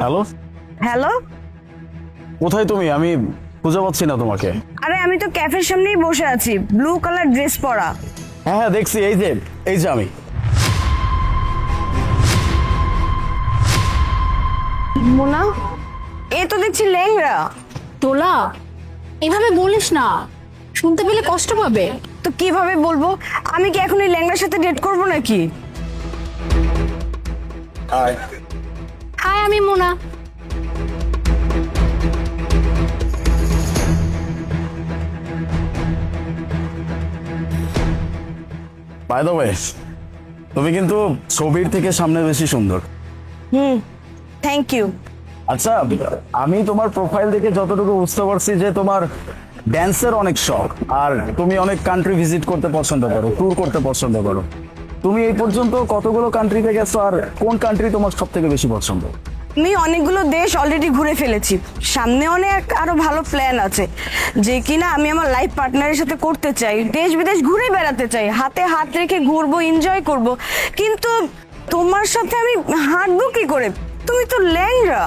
Hello hello কোথায় তুমি? আমি খুঁজে পাচ্ছি না তোমাকে। আরে আমি তো ক্যাফের সামনেই বসে আছি। ব্লু কালার ড্রেস পরা। হ্যাঁ হ্যাঁ দেখছি এই যে এই যে আমি। মোনা? এ তো দেখছি লেংরা তোলা? এভাবে বলিস না। শুনতে পেলে কষ্ট পাবে। তো কীভাবে বলব? আমি কি এখন এই ল্যাংরার সাথে ডেট করব নাকি? হাই আমি মোনা। বাই দ্য ওয়ে তুমি কিন্তু ছবির থেকে সামনে বেশি সুন্দর। হুম থ্যাংক ইউ আচ্ছা আমি তোমার প্রোফাইল দেখে যতটুকু বুঝতে পারছি যে তোমার ড্যান্সের অনেক শখ। আর তুমি অনেক কান্ট্রি ভিজিট করতে পছন্দ করো ট্যুর করতে পছন্দ করো। তুমি এই পর্যন্ত কতগুলো কান্ট্রিতে গেছো আর কোন কান্ট্রি তোমার সব থেকে বেশি পছন্দ? আমি অনেকগুলো দেশ অলরেডি ঘুরে ফেলেছি। সামনে অনেক আরও ভালো প্ল্যান আছে। যে কিনা আমি আমার লাইফ পার্টনারের সাথে করতে চাই দেশ বিদেশ ঘুরে বেড়াতে চাই হাতে হাত রেখে ঘুরবো এনজয় করব। কিন্তু তোমার সাথে আমি হাঁটবো কি করে? তুমি তো ল্যাংরা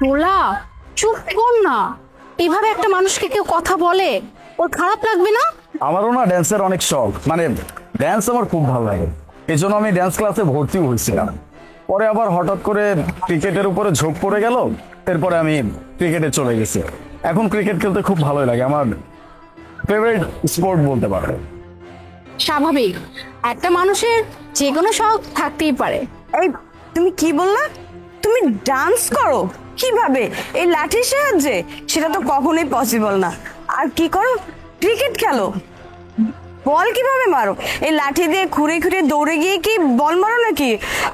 তোলা চুপ কর না। এভাবে একটা মানুষকে কেউ কথা বলে ওর খারাপ লাগবে না? আমারও না ড্যান্সের অনেক শখ। মানে ড্যান্স আমার খুব ভালো লাগে। এই জন্য আমি ড্যান্স ক্লাসে ভর্তি হয়েছিলাম। পরে আবার হঠাৎ করে ক্রিকেটের উপরে ঝোঁক পড়ে গেল এরপরে আমি ক্রিকেটে চলে গেছি। এখন ক্রিকেট খেলতে খুব ভালোই লাগে। আমার ফেভারিট স্পোর্ট বলতে পারো। স্বাভাবিক। একটা মানুষের যে কোনো শখ থাকতেই পারে। এই তুমি কি বললা? তুমি ডান্স করো? কীভাবে? এই লাঠির সাহায্যে? সেটা তো কখনোই পসিবল না। আর কি করো? ক্রিকেট খেলো। বল কীভাবে মারো? এই লাঠি দিয়ে খুঁড়ে খুঁড়ে দৌড়ে গিয়ে কি বল মারো নাকি?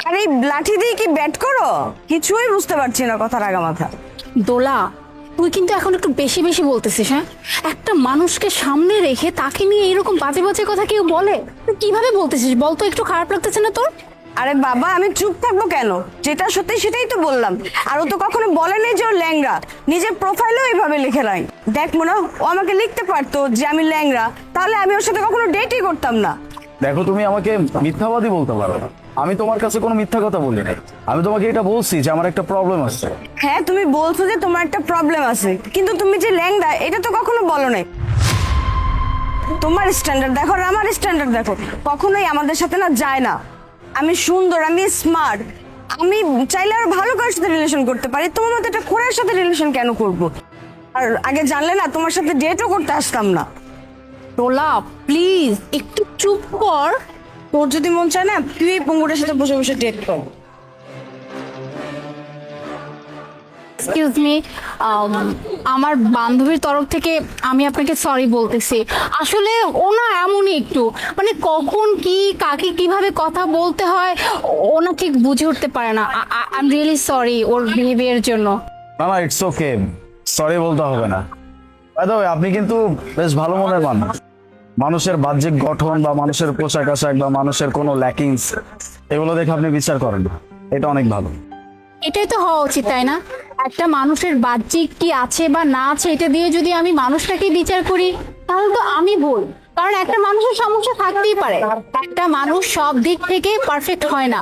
আর এই লাঠি দিয়ে কি ব্যাট করো? কিছুই বুঝতে পারছি না কথার আগা মাথা। দোলা, তুই কিন্তু এখন একটু বেশি বেশি বলতেছিস হ্যাঁ? একটা মানুষকে সামনে রেখে তাকে নিয়ে এরকম বাজে বাজে কথা কেউ বলে? তুই কীভাবে বলতেছিস? বল তো একটু খারাপ লাগতেছে না তোর? আরে বাবা আমি চুপ থাকব কেন? যেটা সত্যি সেটাই তো বললাম। আর ও তো কখনো বলে নাই যে ও ল্যাংরা নিজের প্রোফাইলেও এইভাবে লিখে নাই। দেখ মনে ও আমাকে লিখতে পারতো যে আমি ল্যাংরা তাহলে আমি ওর সাথে কখনো ডেটই করতাম না। দেখো তুমি আমাকে মিথ্যাবাদী বলতে পারো। না। আমি তোমার কাছে কোনো মিথ্যা কথা বলি নাই। আমি তোমাকে এটা বলছি যে আমার একটা প্রবলেম আছে। হ্যাঁ তুমি বলছো যে তোমার একটা প্রবলেম আছে। কিন্তু তুমি যে ল্যাংড়া এটা তো কখনো বলো নাই। তোমার স্ট্যান্ডার্ড দেখো আর আমার স্ট্যান্ডার্ড দেখো। কখনোই আমাদের সাথে না যায় না। আমি সুন্দর আমি স্মার্ট আমি চাইলে আর ভালো কারোর সাথে রিলেশন করতে পারি। তোমার মতো একটা খোঁড়ার সাথে রিলেশন কেন করব? আর আগে জানলে না তোমার সাথে ডেটও করতে আসতাম না। টোলা প্লিজ একটু চুপ কর। তোর যদি মন চায় না তুই এই পঙ্গুটার সাথে বসে বসে ডেট কর এক্সকিউজ মি um, আমার বান্ধবীর তরফ থেকে আমি আপনাকে সরি বলতেছি। আসলে ও না এমনই একটু। মানে কখন কি কাকে কীভাবে কথা বলতে হয় ও না ঠিক বুঝে উঠতে পারে না। আই এম রিয়েলি সরি ওর বিহেভিয়ারের জন্য। না ইটস ওকে সরি বলতে হবে না। Way, আপনি কিন্তু বেশ ভালো মনের মানুষ। মানুষের বাহ্যিক গঠন বা মানুষের পোশাক আশাক বা মানুষের কোনো ল্যাকিংস এগুলো দেখে আপনি বিচার করেন। এটা অনেক ভালো। এটাই তো হওয়া উচিত, তাই না? একটা মানুষের বাহ্যিক কি আছে বা না আছে, এটা দিয়ে যদি আমি মানুষটাকে বিচার করি, তাহলে তো আমি ভুল। কারণ একটা মানুষের সমস্যা থাকতেই পারে। একটা মানুষ সব দিক থেকে পারফেক্ট হয় না।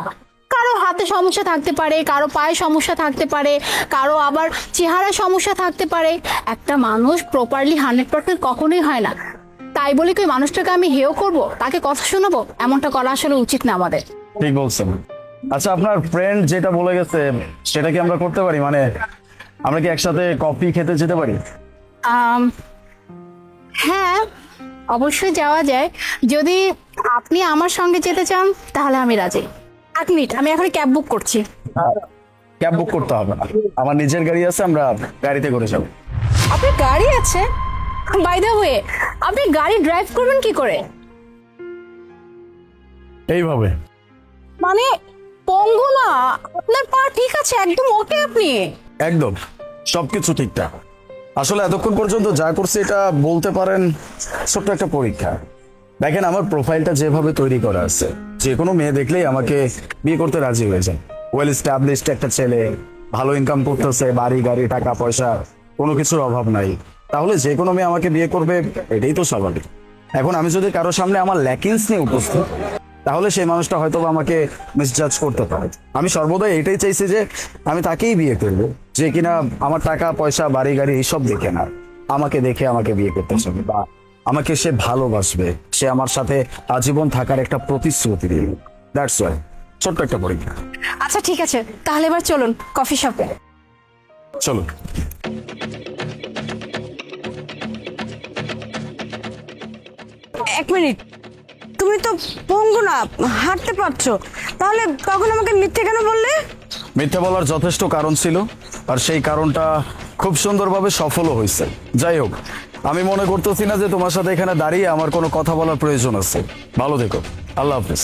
কারও হাতে সমস্যা থাকতে পারে, কারও পায়ে সমস্যা থাকতে পারে, কারও আবার চেহারা সমস্যা থাকতে পারে। একটা মানুষ প্রপারলি হান্ড্রেড পার্সেন্ট কখনোই হয় না। তাই বলে কি মানুষটাকে আমি হেয় করব? তাকে কথা শোনাবো? এমনটা করা আসলে উচিত না আমাদের। ঠিক বলছেন। আচ্ছা আপনার ফ্রেন্ড যেটা বলে গেছে সেটা কি আমরা করতে পারি? মানে আমরা কি একসাথে কফি খেতে যেতে পারি? হ্যাঁ অবশ্যই যাওয়া যায়। যদি আপনি আমার সঙ্গে যেতে চান তাহলে আমি রাজি। এক মিনিট আমি এখন ক্যাব বুক করছি। ক্যাব বুক করতে হবে না। আমার নিজের গাড়ি আছে আমরা গাড়িতে করে যাব। আপনার গাড়ি আছে? বাই দ্য ওয়ে আপনি গাড়ি ড্রাইভ করবেন কি করে? এইভাবে। মানে পঙ্গু আপনার পা ঠিক আছে, একদম ওকে আপনি? একদম, সবকিছু ঠিকঠাক। আসলে এতক্ষণ পর্যন্ত যা করছে এটা বলতে পারেন, ছোট্ট একটা পরীক্ষা। দেখেন, আমার প্রোফাইলটা যেভাবে তৈরি করা আছে, যে কোনো মেয়ে দেখলেই আমাকে বিয়ে করতে রাজি হয়ে যায়। ওয়েল স্টাবলিশড একটা ছেলে, ভালো ইনকাম করতেছে, বাড়ি, গাড়ি, টাকা, পয়সা, কোনো কিছুর অভাব নাই। তাহলে যে কোনো মেয়ে আমাকে বিয়ে করবে, এটাই তো স্বাভাবিক। এখন আমি যদি কারও সামনে আমার ল্যাকিংস নিয়ে উপস্থিত তাহলে সেই মানুষটা হয়তো আমাকে মিসজাজ করতে পারে। আমি সর্বদাই এটাই চাইছি যে আমি তাকেই বিয়ে করব যে কিনা আমার টাকা পয়সা বাড়ি গাড়ি এইসব দেখে না। আমাকে দেখে আমাকে বিয়ে করতে চাবে বা আমাকে সে ভালোবাসবে সে আমার সাথে আজীবন থাকার একটা প্রতিশ্রুতি দিবে। দ্যাটস ওয়াই ছোট্ট একটা পরীক্ষা। আচ্ছা ঠিক আছে। তাহলে এবার চলুন কফি শপে চলুন। এক মিনিট। তুমি তো পঙ্গু না, হাঁটতে পারছ। তাহলে তখন আমাকে মিথ্যে কেন বললে? মিথ্যে বলার যথেষ্ট কারণ ছিল, আর সেই কারণটা খুব সুন্দরভাবে সফলও হয়েছে। যাই হোক, আমি মনে করতেছি না যে তোমার সাথে এখানে দাঁড়িয়ে আমার কোনো কথা বলার প্রয়োজন আছে। ভালো দেখো আল্লাহ হাফিজ।